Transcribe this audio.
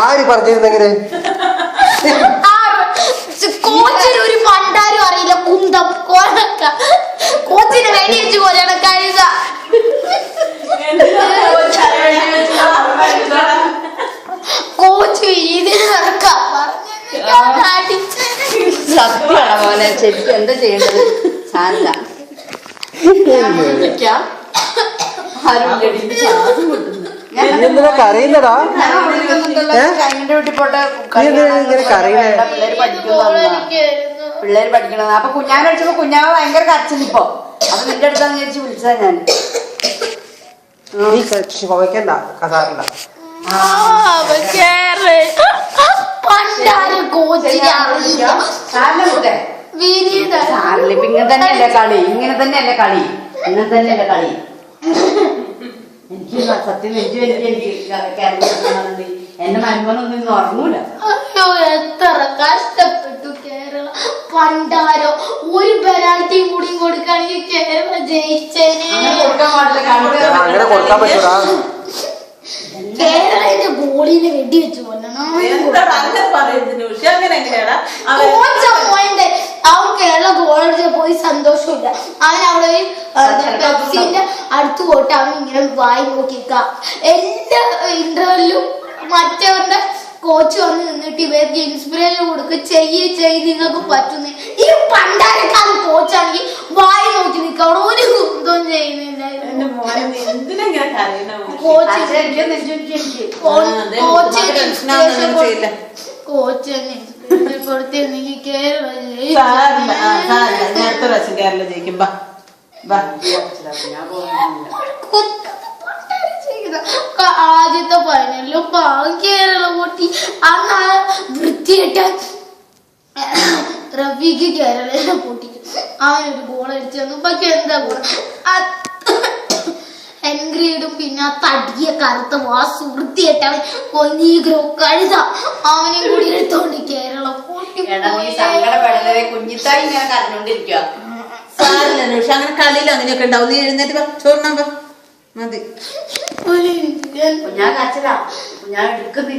ആര് പറഞ്ഞിരുന്നെങ്ങനെ ആ, കോച്ചിന് ഒരു പണ്ടാരും അറിയില്ല. കുന്തം കോലക്ക. കോച്ചിന് വേണ്ടി വെച്ച് കൊല്ലണം കഴുത കോച്ച് ഇതിന് നടക്കാം. സത്യമാണ് മോനെ? ശരിക്കും എന്താ ചെയ്യേണ്ടത്? സാരില്ല എന്തിനാ കരയുന്നടാ ഏ? കൈമിന്റെ വീട്ടിൽ പോട്ടെ നീ എന്തിനാ ഇങ്ങനെ കരയുന്നേ? പിള്ളേര് പഠിക്കുന്നു ഗോളടിക്കായിരുന്നു. പിള്ളേര് പഠിക്കണത്. അപ്പൊ കുഞ്ഞാനെ കഴിച്ചപ്പോ കുഞ്ഞാവ് ഭയങ്കര കരച്ചിലിപ്പോ അപ്പൊ നിന്റെ അടുത്താന്ന് വിചാരിച്ച് വിളിച്ചതാ ഞാൻ നീ പണ്ടാരും കോച്ചിനെ അറിയില്ല സാറിന്റെ വിനീത. ഇപ്പൊ ഇങ്ങനെ തന്നെയല്ലേ കളി. ഇങ്ങനെ തന്നെയല്ലേ കളി. ഇങ്ങനെ തന്നെയല്ലേ കളി. എനിക്ക് സത്യം നെഞ്ചു എനിക്ക് എനിക്ക് എന്റെ മരുമനൊന്നും ഇന്ന് ഉറങ്ങൂല അയ്യോ എത്ര കഷ്ടപ്പെട്ടു കേരള. പണ്ടാരോ ഒരു പെനാൽറ്റിയും കൂടി കൊടുക്കാണെങ്കിൽ കേരള ജയിച്ചേനെ. അങ്ങനെ കൊടുക്കാൻ പറ്റൂടാ. കേരളത്തിന്റെ ഗോളിനെ വെടിവെച്ച് കൊല്ലണം. എന്താടാ അങ്ങനെ പറയുന്നത്? പക്ഷെ അങ്ങനെ എങ്ങനെയാടാ അവൻ കേരള കോളേജിൽ പോയി സന്തോഷമില്ല അവൻ അവിടെ ഒരു പെപ്സിന്റെ അടുത്ത് പോയിട്ട് അവൻ ഇങ്ങനെ വായി നോക്കിക്ക എല്ലാ ഇന്റർവെല്ലും മറ്റവരുടെ കോച്ച് വന്ന് നിന്നിട്ട് ഇവർക്ക് ഇൻസ്പിറേഷൻ കൊടുക്കുക ചെയ്യേ ചെയ് നിങ്ങൾക്ക് പറ്റുന്ന. ഈ പണ്ടാരക്കാരൻ കോച്ചാണെങ്കിൽ വായി നോക്കി നിൽക്കുക. അവിടെ ഒരു കുന്തവും ചെയ്യുന്നില്ല എന്റെ കോച്ച് കോച്ച് കോച്ച് കൊടുത്തിരുന്നെങ്കിൽ കേരളം സാരില്ല ആ ജയിച്ചേനെ. സാരില്ല ഞാൻ അടുത്ത പ്രാവശ്യം കേരളം ജയിക്കും. ബാ ബാ ആദ്യത്തെ ഫൈനലിലും പാവം കേരളം പൊട്ടി. അന്ന് ആ വൃത്തിയിട്ട റഫീക്ക് കേരളം പൊട്ടിക്കും അവനൊരു ഗോൾ അടിച്ചു തന്നു പക്ഷെ എന്താ ഗോൾ ഹെൻഗ്രീഡും പിന്നെ ആ തടിയ കറുത്ത വാസ് വൃത്തിയിട്ടവൻ കൊന്നീഗ്രോ കഴുത. അവനെ കൂടി എടുത്തോണ്ട് കേരളം എടാ നീ സങ്കടപ്പെടലേ കുഞ്ഞിത്തായി ഇങ്ങനെ കരഞ്ഞോണ്ടിരിക്കുക പക്ഷെ അങ്ങനെ കളിയിൽ അങ്ങനെയൊക്കെ ഉണ്ടാവും. നീ എഴുന്നേറ്റ് വാ. ചോറിനാ വാ. മതി. ഞാൻ കരച്ചില്ല കുഞ്ഞാ എടുക്കുന്നില്ല.